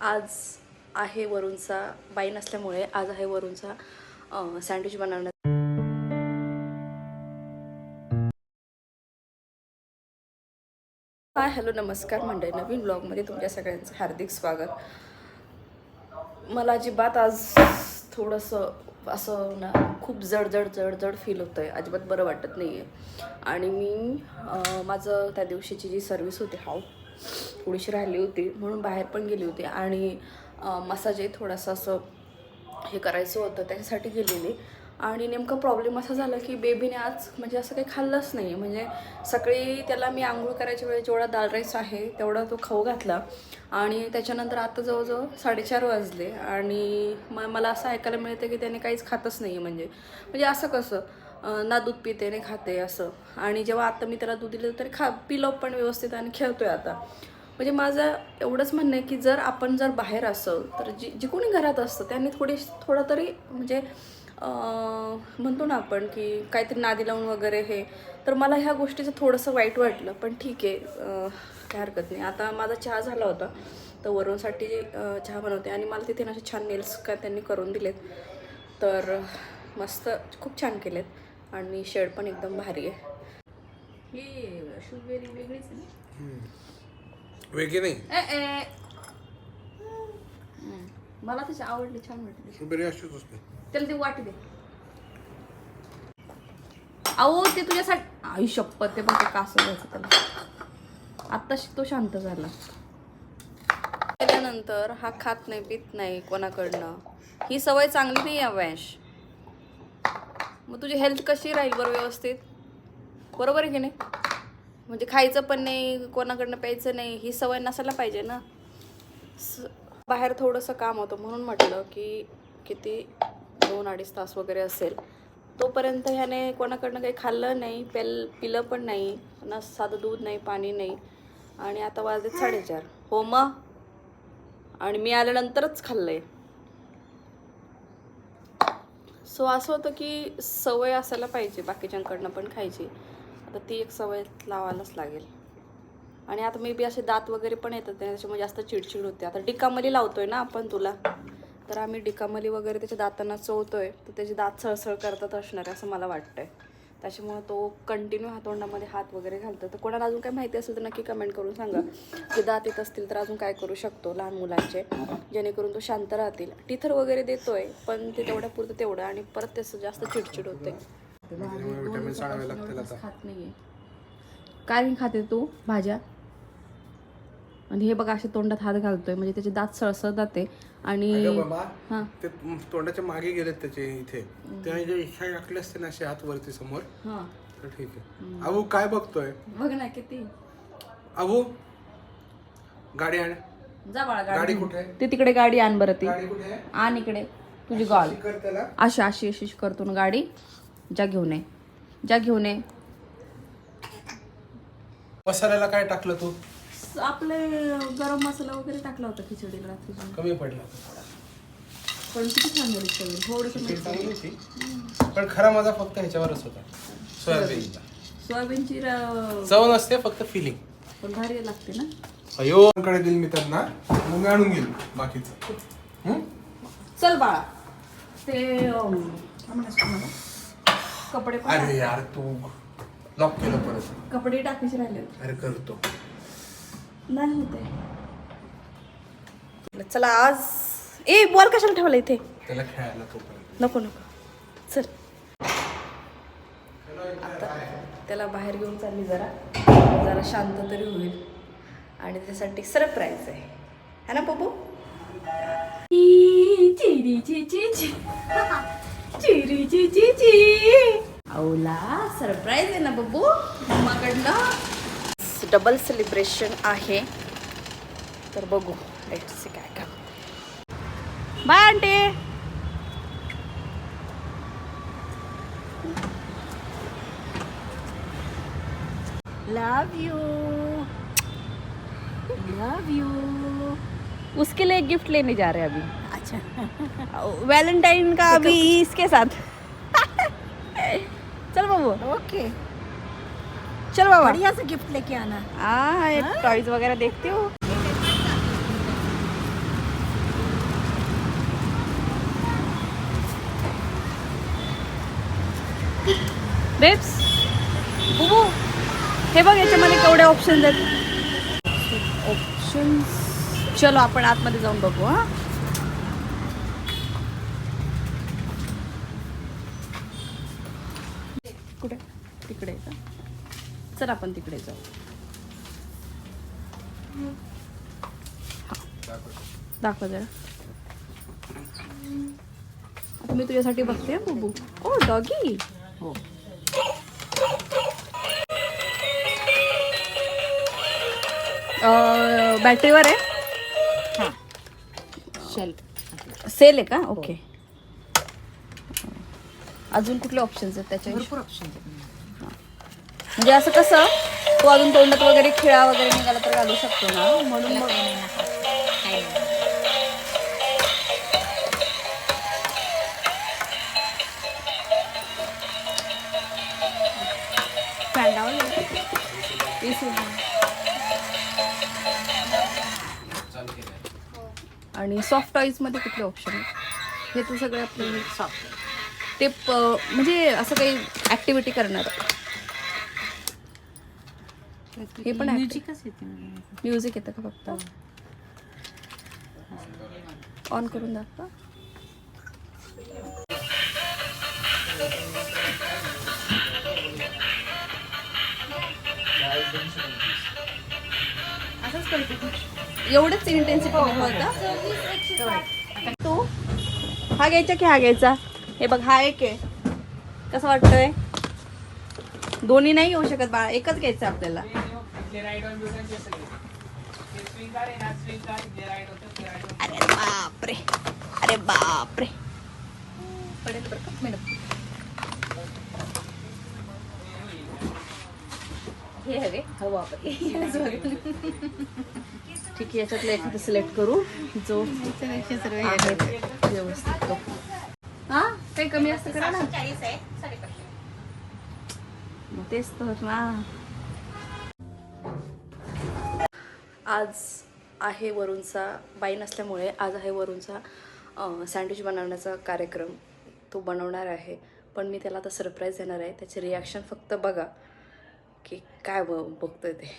आज आहे वरूनचा बाई नसल्यामुळे आज आहे वरूनचा सँडविच बनवण्यात हाय हॅलो नमस्कार मंडळी. नवीन ब्लॉगमध्ये तुमच्या सगळ्यांचं हार्दिक स्वागत. मला अजिबात आज थोडंसं असं ना खूप जड जड जड जड फील होतं आहे अजिबात बरं वाटत नाही आहे आणि मी माझं त्या दिवशीची जी सर्विस होती हाव थोडीशी राहिली होती म्हणून बाहेर पण गेली होती. आणि मसाजही थोडंसं असं हे करायचं होतं त्याच्यासाठी गेलेली. आणि नेमकं प्रॉब्लेम असा झाला की बेबीने आज म्हणजे असं काही खाल्लंच नाही म्हणजे सकाळी त्याला मी आंघोळ करायच्या वेळी जेवढा दाल राईस आहे तेवढा तो खाऊ घातला. आणि त्याच्यानंतर आता जवळजवळ साडेचार वाजले. आणि म मला असं ऐकायला मिळतं की त्याने काहीच खातच नाही म्हणजे. म्हणजे असं कसं? ना दूध पिते नाही खाते असं. आणि जेव्हा आता मी त्याला दूध दिलं तरी खा पिलो पण व्यवस्थित आणि खेळतोय आता. म्हणजे माझं एवढंच म्हणणं आहे की जर आपण जर बाहेर असं तर जी जे कोणी घरात असतं त्यांनी थोडी थोडं तरी म्हणजे म्हणतो ना आपण की काहीतरी नादी लावून वगैरे हे तर मला ह्या गोष्टीचं थोडंसं वाईट वाटलं. पण ठीक आहे काय हरकत नाही. आता माझा चहा झाला होता तर वरूनसाठी चहा बनवते. आणि मला तिथे असे छान नेल्स का त्यांनी करून दिलेत. तर मस्त खूप छान केलेत. आणि शेड पण एकदम भारी आहे. ही वेगळी नाही. ए, ए. हम्म. मला त्याची आवडली छान वाटली. स्ट्रॉबेरी अशीच असते. त्याला ते वाटी दे. अहो ते तुझ्यासाठी आई शपथ ते बघ ते कासव घ्यायचं त्याला. आत्ता तो शांत झाला. केल्यानंतर हा खात नाही पित नाही कोणाकडनं. ही सवय चांगली नाही आहे वॅश मग तुझी हेल्थ कशी राहील बरं व्यवस्थित? बरोबर आहे की नाही? म्हणजे खायचं पण नाही कोणाकडनं प्यायचं नाही ही सवय नसायला पाहिजे ना. स बाहेर थोडंसं काम होतं म्हणून म्हटलं की किती दोन अडीच तास वगैरे असेल तोपर्यंत ह्याने कोणाकडनं काही खाल्लं नाही पेल पिलं पण नाही ना साधं दूध नाही पाणी नाही. आणि आता वाजले साडेचार. हो मग? आणि मी आल्यानंतरच खाल्लं आहे सो असं होतं की सवय असायला पाहिजे बाकीच्यांकडनं पण खायची. आता ती एक सवय लावायलाच लागेल. आणि आता मे बी असे दात वगैरे पण येतात त्याच्यामुळे जास्त चिडचिड होते. आता डिकामली लावतोय ना आपण तुला तर आम्ही डिकामली वगैरे त्याच्या दातांना चोवतोय तर त्याचे दात सळसळ करतात असणार आहे असं मला वाटतंय. त्याच्यामुळे तो कंटिन्यू हातोंडामध्ये हात वगैरे घालतो. तर कोणाला अजून काय माहिती असेल तर नक्की कमेंट करून सांगा. की दात येत असतील तर अजून काय करू शकतो लहान मुलांचे जेणेकरून तो शांत राहतील. टिथर वगैरे देतोय पण ते तेवढ्या पुरतं तेवढं आणि परत त्याचं जास्त चिडचिड होते खात नाहीये. काय नाही खाते तू? भाज्या? आणि हे बघा असे तोंडात हात घालतोय. म्हणजे त्याचे दात सळसळ जाते. आणि हा. ते तोंडाच्या मागे गेलेत त्याचे इथे. त्या जे इच्छा टाकले असते ना असे हात वरती समोर. हा. तर ठीक आहे. अबू काय बघतोय? बघ ना किती? अबू गाडी आण. जा बाळा गाडी कुठे आहे? ते तिकडे गाडी आण बरं ती. गाडी कुठे आहे? आण इकडे. तुझी गॉल त्याला. अशी अशी अशी करतो ना गाडी. जा घेऊन ये. जा घेऊन ये. मसाल्याला काय टाकलं तू? आपले गरम मसाला वगैरे टाकला होता खिचडीला रात्रीच्या कमी पडला पण किती छान झाली चवी. थोडंसं ती चांगली होती. पण खरा माझा फक्त ह्याच्यावरच होता. सोयाबीनचा. सोयाबीनची र- चव नसते फक्त फिलिंग पण भारी लागते ना? अयो कडे दिल मी त्यांना. मग मी आणून गेलो बाकीचं. हं? चल बाळा. ते अम, काय म्हणायचं तुम्हाला? कपडे पण अरे यार तू लॉक केलं परत. कपडे टाकायचे राहिले होते. अरे करतो. नाही होते चला आज ए बॉल कशाला ठेवला इथे? त्याला खेळायला नको नको. चल. आता त्याला बाहेर घेऊन चालली जरा. जरा शांत तरी होईल. आणि त्यासाठी सरप्राईज आहे. है ना पप्पू? चिरी ची ची ची चिरी ची. ची ची औला सरप्राईज आहे ना बब्बू मम्माकडनं डबल सेलिब्रेशन आहे. तर बघू. लेट सी काय का bye aunty love you love you उसके लिए गिफ्ट लेने जा रहे हैं अभी। अच्छा। वैलेंटाइन का अभी इसके साथ। चल बाबू। ओके चल बाबा. बढ़िया से गिफ्ट लेके आना हाँ ये टॉयज वगैरह देखते हो. बेब्स बुबू हे बघ याच्यामध्ये केवढे ऑप्शन्स आहेत. ऑप्शन्स चलो आपण आतमध्ये जाऊन बघू हां. चल आपण तिकडे जाऊ. हा. दाखव जरा. आता मी तुझ्यासाठी बघते हा, बुबू. ओ डॉगी. हो. बॅटरीवर आहे? हां. सेल आहे का? ओके अजून कुठले ऑप्शन्स आहेत त्याच्या भरपूर ऑप्शन आहेत. म्हणजे असं कसं तो अजून तोंडात वगैरे खिळा वगैरे निघाला तर घालू शकतो ना? म्हणून मग आणि सॉफ्ट टॉईजमध्ये कुठले ऑप्शन आहेत हे तर सगळे आपले सॉफ्ट ते म्हणजे असं काही ॲक्टिव्हिटी करणार. हे पण. म्युझिकच येते म्युझिक येतं का फक्त? ऑन करून दाखवा. एवढंच इंटेन्सिटी होतं? तू हा घ्यायचा की हा घ्यायचा? हे बघ हा एक आहे. कसं वाटतंय? दोन्ही नाही घेऊ शकत बाळा एकच घ्यायचं आपल्याला. अरे बापरे. अरे बापरे. पडेल बरं का? मॅडम हे हवे. हो बापरे. ठीक आहे याच्यातलं एखादं सिलेक्ट करू. जो आहे व्यवस्थित तो. हा? काही कमी असतं करा ना. मग तेच तर ना आज आहे वरुणचा बाई नसल्यामुळे आज आहे वरुणचा सँडविच बनवण्याचा कार्यक्रम. तो बनवणार आहे. पण मी त्याला आता सरप्राईज देणार आहे. त्याचे रिॲक्शन फक्त बघा की काय ब बघतोय ते.